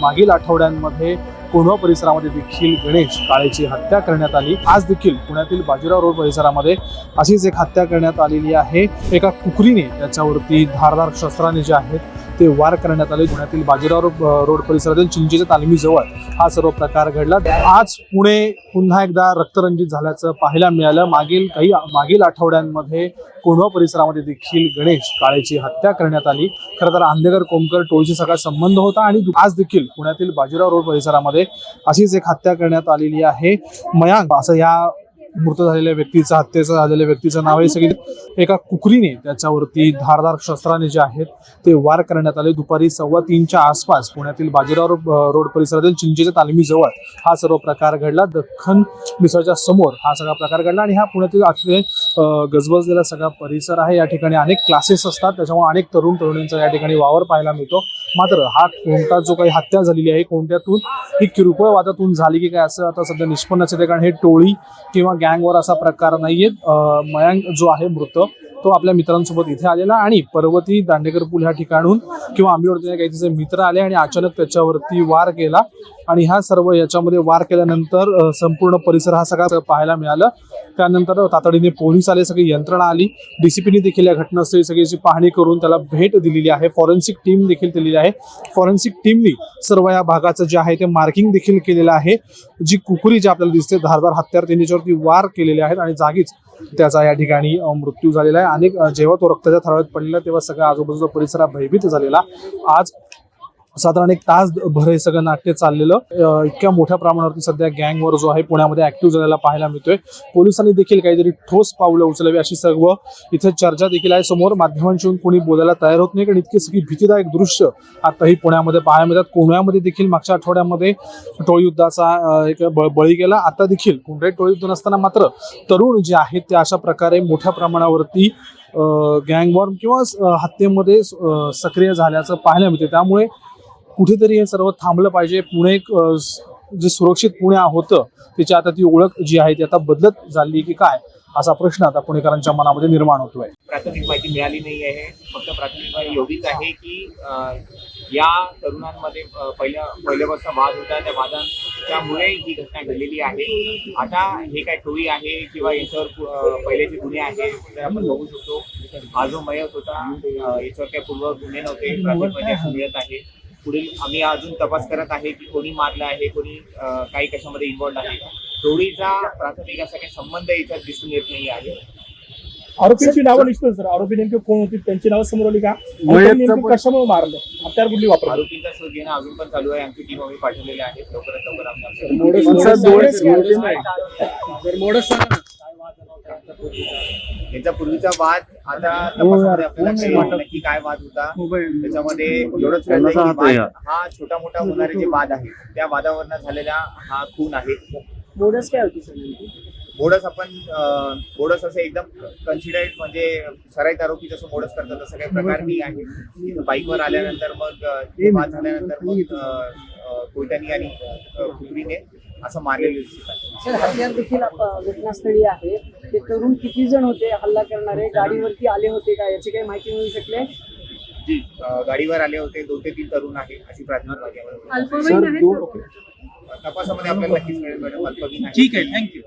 मागील आठवड्यांमध्ये कोंढवा परिसरामध्ये देखील गणेश काळेची हत्या करण्यात आली? आज देखील पुण्यातील बाजीराव रोड परिसरामध्ये अशीच एक हत्या करण्यात आलेली आहे. एका कुकरीने त्याच्यावरती धारदार शस्त्राने जे आहेत ते वार करण्यात आले. पुण्यातील बाजीराव रोड परिसरातील चिंचेच्या तालमीजवळ हा सर्व प्रकार घडला. आज पुणे पुन्हा एकदा रक्तरंजित झाल्याचं पाहायला मिळालं. मागील काही मागील आठवड्यांमध्ये कोंढवा परिसरामध्ये देखील गणेश काळेची हत्या करण्यात आली. खरं तर आंदेकर कोमकर टोळशी सगळा संबंध होता आणि आज देखील पुण्यातील बाजीराव रोड परिसरामध्ये अशीच एक हत्या करण्यात आलेली आहे. मयांक असं या मृत झालेल्या व्यक्तीचं हत्येचं झालेल्या व्यक्तीचं नाव आहे सगळी. एका कुकरीने त्याच्यावरती धारदार शस्त्राने जे आहेत ते वार करण्यात आले. दुपारी सव्वा तीनच्या आसपास पुण्यातील बाजीराव रोड परिसरातील चिंचेच्या तालमीजवळ हा सर्व प्रकार घडला. दख्खन मिसळच्या समोर हा सगळा प्रकार घडला आणि हा पुण्यातील अतिशय गजबजलेला सगळा परिसर आहे. या ठिकाणी अनेक क्लासेस असतात. त्याच्यामुळे अनेक तरुण तरुणींचा या ठिकाणी वावर पाहायला मिळतो. मात्र हा कोणता जो काही हत्या झालेली आहे कोणत्यातून ही किरकोळ वादातून झाली की काय असं आता सध्या निष्पन्नच येते कारण हे टोळी किंवा गँगवर असा प्रकार नाहीये मयांक जो आहे मृत तो आपल्या मित्रांसोबत इथे आलेला आणि पर्वती दांडेकर पूल ह्या ठिकाणून किंवा आंबेवरती काही तिचे मित्र आले आणि अचानक त्याच्यावरती वार केला. आणि ह्या सर्व याच्यामध्ये वार केल्यानंतर संपूर्ण परिसर हा सगळा पाहायला मिळाला. त्यानंतर तातडीने पोलीस आले सगळी यंत्रणा आली. डीसीपीने देखील या घटनास्थळी सगळीची पाहणी करून त्याला भेट दिलेली आहे. फॉरेन्सिक टीम देखील दिलेली आहे. फॉरेन्सिक टीमनी सर्व या भागाचं जे आहे ते मार्किंग देखील केलेलं आहे. जी कुकुरी जी आपल्याला दिसते धारदार हत्यार त्यांच्यावरती वार केलेले आहेत आणि जागीच त्याचा या ठिकाणी मृत्यू झालेला आहे. अनेक जेव्हा तो रक्ताच्या थराळ्यात पडलेला तेव्हा सगळ्या आजूबाजूचा परिसर भयभीत झालेला. आज साधारण एक तास भर हे सगळं नाट्य चाललेलं. इतक्या मोठ्या प्रमाणावरती सध्या गँगवर जो आहे पुण्यामध्ये ऍक्टिव्ह झालेला पाहायला मिळतोय. पोलिसांनी देखील काहीतरी ठोस पावलं उचलावी अशी सर्व इथे चर्चा देखील आहे समोर. माध्यमांशी कोणी बोलायला तयार होत नाही कारण इतकी सगळी भीतीदायक दृश्य आताही पुण्यामध्ये पाहायला मिळतात. पुण्यामध्ये देखील मागच्या आठवड्यामध्ये टोळयुद्धाचा एक ब- बळी गेला. आता देखील कोणत्याही टोळयुद्ध नसताना मात्र तरुण जे आहेत ते अशा प्रकारे मोठ्या प्रमाणावरती गँगवॉर्म किंवा हत्येमध्ये सक्रिय झाल्याचं पाहायला मिळते त्यामुळे कुठेतरी हे सर्व थांबलं पाहिजे. पुणे एक जे सुरक्षित पुणे होतं त्याची आता ती ओळख जी आहे ती आता बदलत झाली की काय असा प्रश्न आता पुणेकरांच्या मनामध्ये निर्माण होतोय. प्राथमिक माहिती मिळाली नाही आहे. फक्त प्राथमिक माहिती एवढीच आहे की या तरुणांमध्ये पहिल्या पहिल्यापासून वाद होता. त्या वादांच्यामुळे ही घटना घडलेली आहे. आता हे काय टोळी आहे किंवा याच्यावर पहिल्याचे गुन्हे आहे तर आपण बघू शकतो. हा जो मयत होता याच्यावर काही पूर्व गुन्हे नव्हते प्राथमिक माहिती मिळत आहे. पुढील आम्ही अजून तपास करत आहे की कोणी मारलं आहे कोणी काही कशामध्ये इन्व्हॉल्ड आहे टोळीचा प्राथमिक असा काही संबंध याच्यात दिसून येत नाही आहे आरोपींची नावं निश्चित सर आरोपी नेमके कोण होती त्यांची नावं समोर आली का कशामुळे मारलं हत्यार कुठली वापरली आरोपींचा शोध घेणं अजून पण चालू आहे आमची टीम आम्ही पाठवलेली आहे लवकरात लवकर आम्ही आमच्या- याचा पूर्वीचा वाद आता तपासामध्ये आपल्याला कळेल नक्की काय वाद होता. त्याच्यामध्ये एवढंच कळलंय की वाद हा छोटा मोठा होणारे जे वाद आहे त्या वादावरनं झालेला हा खून आहे. मोडस काय होती सर बोडस आपण बोडस असं एकदम कन्सिडर्ड म्हणजे सराईत आरोपी जसं बोडस करतात तसं काही प्रकार नाही आहे. बाईकवर आल्यानंतर मग वाद झाल्यानंतर मग कोयत्यानी आणि खुपरीने असं मारलेलं दिसत आहे. घटनास्थळी आहे. ते तरुण किती जण होते हल्ला करणारे? गाडीवरती आले होते का? याची काही माहिती मिळू शकले जी गाडीवर आले होते. दोन ते तीन तरुण आहे अशी प्राथमिक माहिती का? तपासामध्ये आपल्याला नक्कीच मिळेल मॅडम. अल्पवयीन आहे. ठीक आहे. थँक्यू